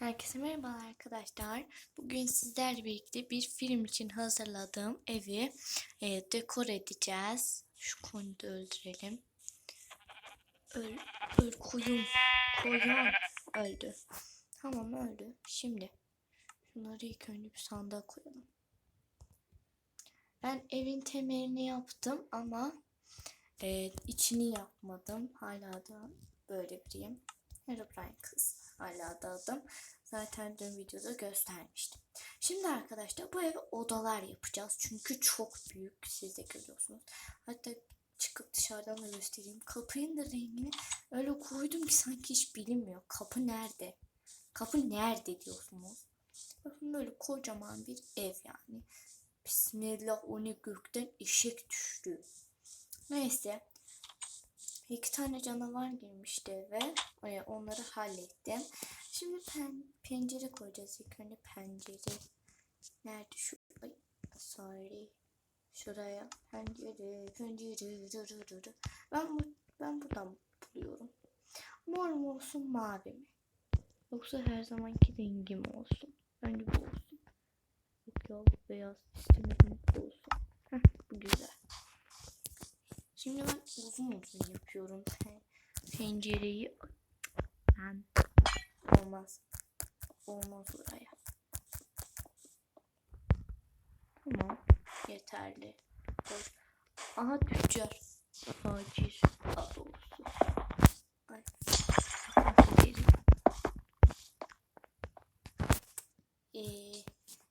Herkese merhabalar arkadaşlar. Bugün sizlerle birlikte bir film için hazırladığım evi e, dekor edeceğiz. Şu konuda öldürelim. Öl, öl koyun. Koyun öldü. Tamam öldü. Şimdi şunları ilk önce bir sandığa koyalım. Ben evin temelini yaptım ama e, içini yapmadım. Hala da böyle biriyim. Herobrine kız. Hala da adım. Zaten dün videoda göstermiştim. Şimdi arkadaşlar bu eve odalar yapacağız. Çünkü çok büyük. Siz de görüyorsunuz. Hatta çıkıp dışarıdan da göstereyim. Kapının da rengini öyle koydum ki sanki hiç bilinmiyor. Kapı nerede? Kapı nerede diyorsunuz. Bakın böyle kocaman bir ev yani. Bismillah o ne gökten eşek düştü. Neyse. İki tane canavar girmişti eve. E, Onları hallettim. Şimdi pen, pencere koyacağız. İlk önce pencere. Nerede şu? Ay, sorry. Şuraya. Pencere, pencere. Dı dı dı. Ben, bu, ben buradan buluyorum. Mor mu olsun mavi mi? Yoksa her zamanki rengi mi olsun? Bence bu olsun. Yok ya beyaz istemedim bu olsun. Heh, bu güzel. Şimdi ben uzun uzun yapıyorum pe- pencereyi. Ben olmaz. Olmaz oraya. Tamam. Yeterli. Aha tüccar. Bakın gidelim. Ee,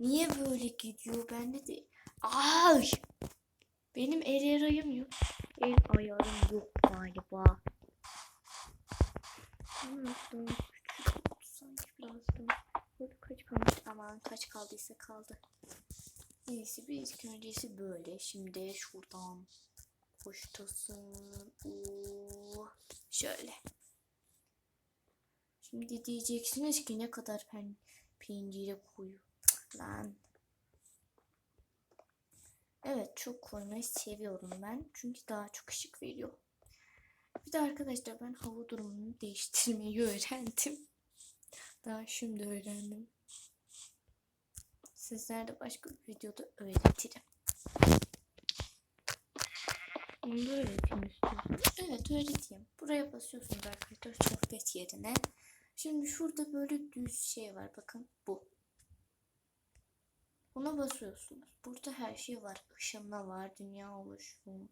niye böyle gidiyor? Bende de... Ay! Benim el yarayım yok. El ayarım yok galiba. Sanki biraz daha. Burada kaç kalmış? Aman kaç kaldıysa kaldı. Neyse bir ilk öncesi böyle. Şimdi şuradan koştasın. Oo, şöyle. Şimdi diyeceksiniz ki ne kadar pen pencere koyu. Lan. Evet çok koymayı seviyorum ben. Çünkü daha çok ışık veriyor. Bir de arkadaşlar ben hava durumunu değiştirmeyi öğrendim. Daha şimdi öğrendim. Sizlere de başka bir videoda öğretirim. Onu da öğreteyim istiyorsan. Evet öğreteyim. Buraya basıyorsunuz arkadaşlar sohbet yerine. Şimdi şurada böyle düz şey var. Bakın bu. Buna basıyorsunuz. Burada her şey var. Işınma var, dünya oluşum,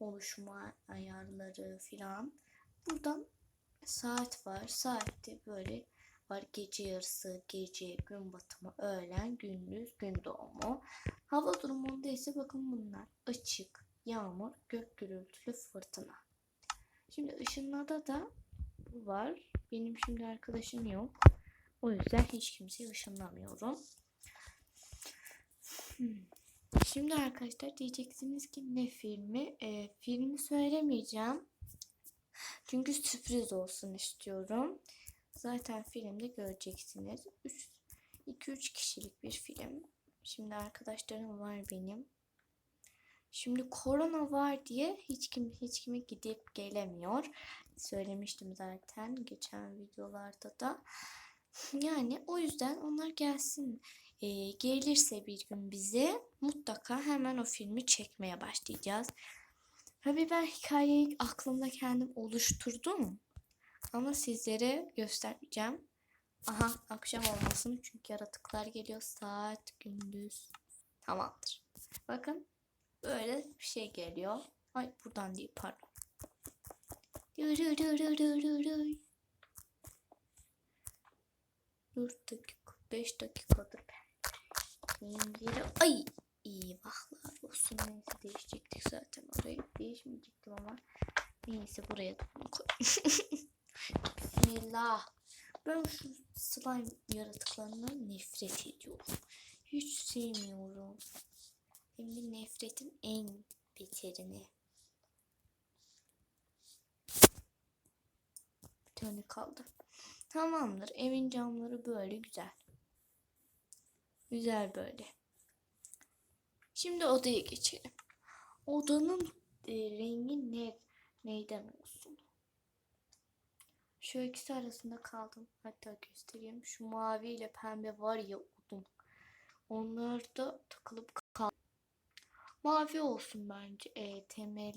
oluşma ayarları filan. Buradan saat var. Saatte böyle var gece yarısı, gece, gün batımı, öğlen, gündüz, gün doğumu. Hava durumunda ise bakın bunlar. Açık, yağmur, gök gürültülü, fırtına. Şimdi ışınmada da bu var. Benim şimdi arkadaşım yok. O yüzden hiç kimseyi ışınlamıyorum. Şimdi arkadaşlar diyeceksiniz ki ne filmi? Ee, filmi söylemeyeceğim. Çünkü sürpriz olsun istiyorum. Zaten filmde göreceksiniz. 2-3 kişilik bir film. Şimdi arkadaşlarım var benim. Şimdi korona var diye hiç kim hiç kime gidip gelemiyor. Söylemiştim zaten geçen videolarda da. Yani o yüzden onlar gelsin e, gelirse bir gün bize mutlaka hemen o filmi çekmeye başlayacağız. Tabii ben hikayeyi aklımda kendim oluşturdum. Ama sizlere göstermeyeceğim. Aha akşam olmasın çünkü yaratıklar geliyor saat gündüz. Tamamdır. Bakın böyle bir şey geliyor. Ay buradan değil pardon. 4 dakika 5 dakikadır Pencere. Ay eyvahlar olsun. Neyse değişecektik zaten orayı. Değişmeyecektim ama. Neyse buraya da bunu koy. Bismillah. Ben şu slime yaratıklarından nefret ediyorum. Hiç sevmiyorum. Hem de nefretin en beterini. Bir tane kaldı. Tamamdır. Evin camları böyle güzel. Güzel böyle. Şimdi odaya geçelim. Odanın e, rengi ne neyden olsun? Şu ikisi arasında kaldım. Hatta göstereyim. Şu mavi ile pembe var ya odun. Onlar da takılıp kal. Mavi olsun bence. E, temel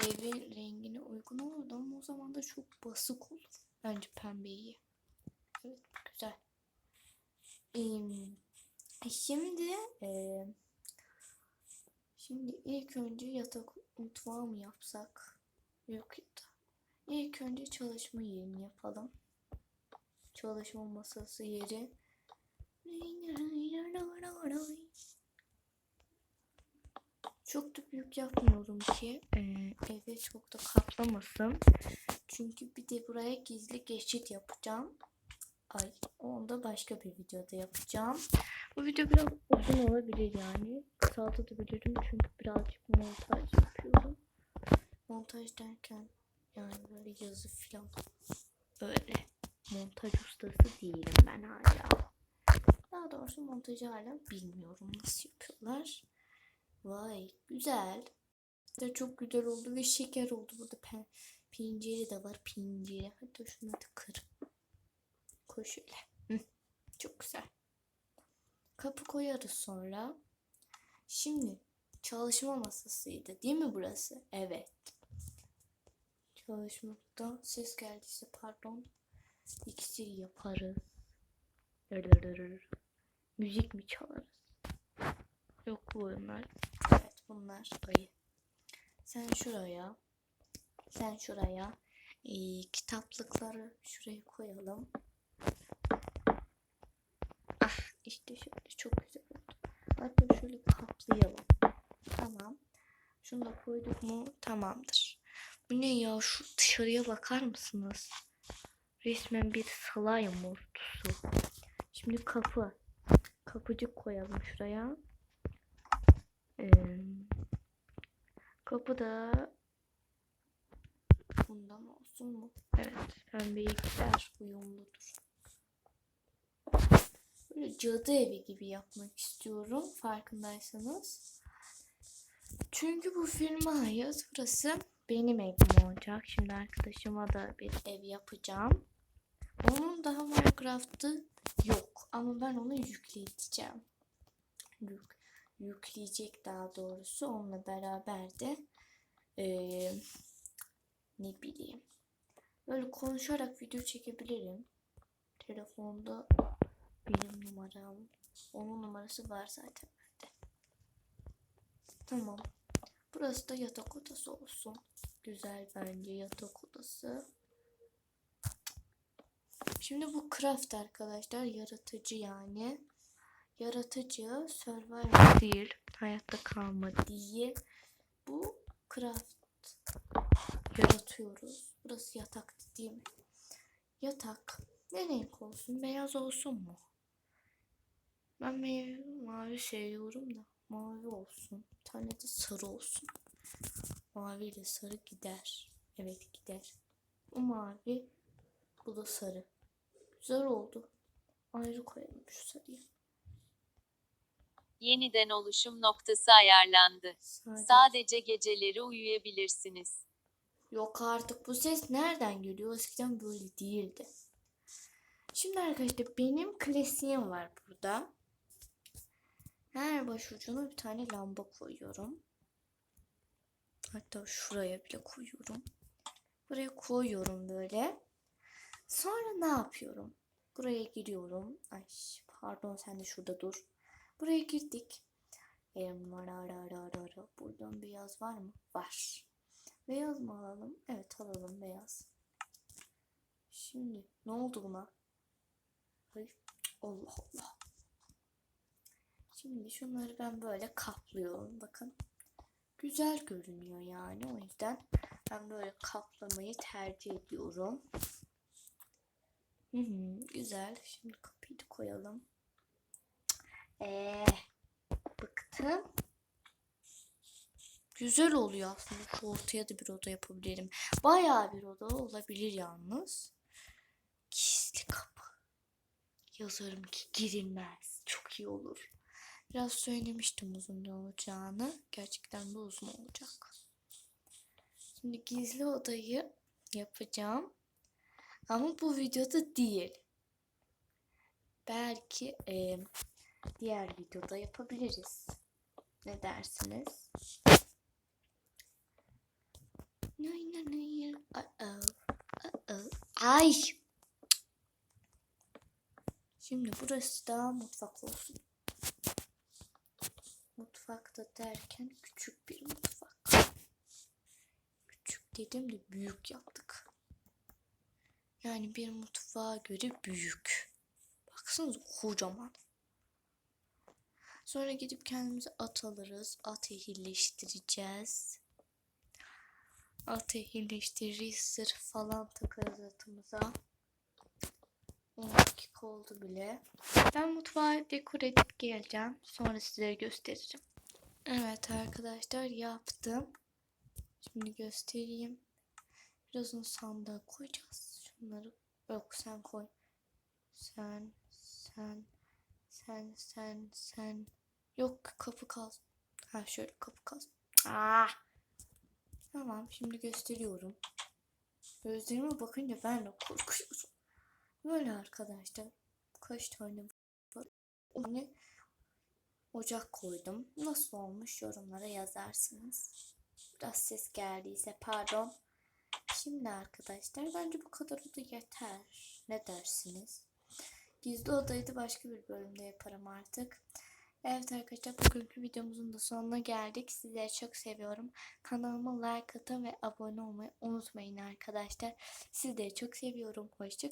evin rengine uygun olurdu ama o zaman da çok basık olur. Bence pembe iyi. Evet güzel. Ee, şimdi e, şimdi ilk önce yatak mutfağı mı yapsak? Yok ya. İlk önce çalışma yerini yapalım. Çalışma masası yeri. Çok da büyük yapmıyorum ki e, çok da kaplamasın. Çünkü bir de buraya gizli geçit yapacağım. Ay onu da başka bir videoda yapacağım. Bu video biraz uzun olabilir yani. Kısaltabilirim çünkü birazcık montaj yapıyorum. Montaj derken yani böyle yazı filan öyle. Montaj ustası değilim ben hala. Daha doğrusu montajı hala bilmiyorum nasıl yapıyorlar. Vay güzel. De çok güzel oldu ve şeker oldu. Burada pe pinciri de var pinciri. Hatta şunu da kır. Koy şöyle. Hı, çok güzel. Kapı koyarız sonra. Şimdi çalışma masasıydı değil mi burası? Evet. Çalışmakta ses geldiyse pardon. İksir yaparız. Müzik mi çalarız? Yok bu oyunlar. Evet bunlar ayı. Sen şuraya. Sen şuraya. Ee, kitaplıkları şuraya koyalım. Ah işte şöyle çok güzel oldu. Hatta şöyle kaplayalım. Tamam. Şunu da koyduk mu tamamdır. Bu ne ya şu dışarıya bakar mısınız? Resmen bir slime ordusu. Şimdi kapı. Kapıcık koyalım şuraya. Ee, kapı da bundan olsun mu? Evet. Pembeye gider. Uyumludur. Böyle cadı evi gibi yapmak istiyorum. Farkındaysanız. Çünkü bu filme ait. Burası benim evim olacak. Şimdi arkadaşıma da bir ev yapacağım. Onun daha Minecraft'ı yok. Ama ben onu yükleyeceğim. Yük, yükleyecek daha doğrusu. Onunla beraber de ee, ne bileyim. Böyle konuşarak video çekebilirim. Telefonda benim numaram. Onun numarası var zaten bende. Tamam. Burası da yatak odası olsun. Güzel bence yatak odası. Şimdi bu craft arkadaşlar yaratıcı yani. Yaratıcı survival değil. Hayatta kalma değil. Bu craft yaratıyoruz. Burası yatak değil mi? Yatak. Ne renk olsun? Beyaz olsun mu? Ben mavi, mavi seviyorum da mavi olsun. Bir tane de sarı olsun. Mavi ile sarı gider. Evet gider. Bu mavi. Bu da sarı. Güzel oldu. Ayrı koyalım şu sarıyı. Yeniden oluşum noktası ayarlandı. Sadece... Sadece geceleri uyuyabilirsiniz. Yok artık bu ses nereden geliyor? Eskiden böyle değildi. Şimdi arkadaşlar benim klasiğim var burada. Her başucuna bir tane lamba koyuyorum. Hatta şuraya bile koyuyorum. Buraya koyuyorum böyle. Sonra ne yapıyorum? Buraya giriyorum. Ay pardon sen de şurada dur. Buraya girdik. Buradan beyaz var mı? Var. Beyaz mı alalım? Evet alalım beyaz. Şimdi ne oldu buna? Ay, Allah Allah. Şimdi şunları ben böyle kaplıyorum. Bakın. Güzel görünüyor yani. O yüzden ben böyle kaplamayı tercih ediyorum. Hı hı, güzel. Şimdi kapıyı da koyalım. Eee bıktım. Güzel oluyor aslında. Şu ortaya da bir oda yapabilirim. Bayağı bir oda olabilir yalnız. Gizli kapı. Yazarım ki girilmez. Çok iyi olur. Biraz söylemiştim uzun olacağını. Gerçekten de uzun olacak. Şimdi gizli odayı yapacağım. Ama bu videoda değil. Belki e, diğer videoda yapabiliriz. Ne dersiniz? Nay nay. Ay. Şimdi burası da mutfak olsun. Mutfakta derken küçük bir mutfak. Küçük dedim de büyük yaptık. Yani bir mutfağa göre büyük. Baksanıza kocaman. Sonra gidip kendimize at alırız. At ehilleştireceğiz. At ehilleştiririz. Sırf falan takarız atımıza. 10 dakika oldu bile. Ben mutfağı dekor edip geleceğim. Sonra size gösteririm. Evet arkadaşlar yaptım. Şimdi göstereyim. Birazını sandığa koyacağız. Şunları yok sen koy. Sen, sen, sen, sen, sen. Yok kapı kalsın. Ha şöyle kapı kalsın. Ah! Tamam şimdi gösteriyorum. Gözlerime bakınca ben de korkuyorum. Böyle arkadaşlar. Kaç tane Onu ocak koydum. Nasıl olmuş yorumlara yazarsınız. Biraz ses geldiyse pardon. Şimdi arkadaşlar bence bu kadar da yeter. Ne dersiniz? Gizli odayı da başka bir bölümde yaparım artık. Evet arkadaşlar bugünkü videomuzun da sonuna geldik. Sizleri çok seviyorum. Kanalıma like atın ve abone olmayı unutmayın arkadaşlar. Sizleri çok seviyorum. Hoşçakalın.